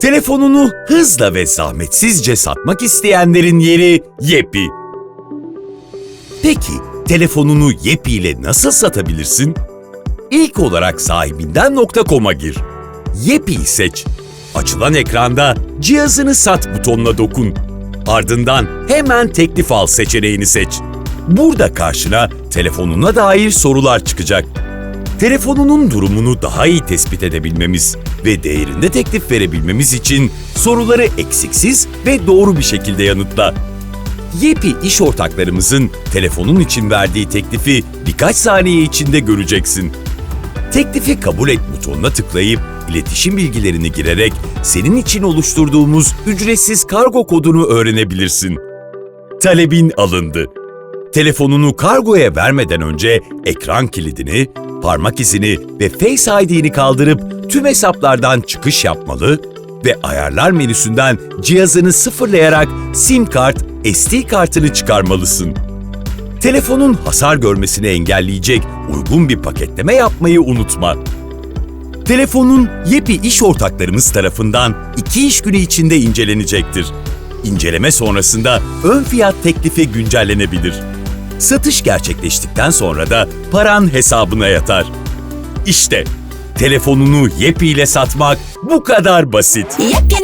Telefonunu hızla ve zahmetsizce satmak isteyenlerin yeri Yepi. Peki, telefonunu Yepi ile nasıl satabilirsin? İlk olarak sahibinden.com'a gir. Yepi'yi seç. Açılan ekranda cihazını sat butonuna dokun. Ardından hemen teklif al seçeneğini seç. Burada karşına telefonuna dair sorular çıkacak. Telefonunun durumunu daha iyi tespit edebilmemiz ve değerinde teklif verebilmemiz için soruları eksiksiz ve doğru bir şekilde yanıtla. Yepi iş ortaklarımızın telefonun için verdiği teklifi birkaç saniye içinde göreceksin. Teklifi kabul et butonuna tıklayıp iletişim bilgilerini girerek senin için oluşturduğumuz ücretsiz kargo kodunu öğrenebilirsin. Talebin alındı. Telefonunu kargoya vermeden önce ekran kilidini, parmak izini ve Face ID'ni kaldırıp tüm hesaplardan çıkış yapmalı ve ayarlar menüsünden cihazını sıfırlayarak SIM kart, SD kartını çıkarmalısın. Telefonun hasar görmesini engelleyecek uygun bir paketleme yapmayı unutma. Telefonun Yepi iş ortaklarımız tarafından iki iş günü içinde incelenecektir. İnceleme sonrasında ön fiyat teklifi güncellenebilir. Satış gerçekleştikten sonra da paran hesabına yatar. İşte telefonunu Yepi ile satmak bu kadar basit. Yep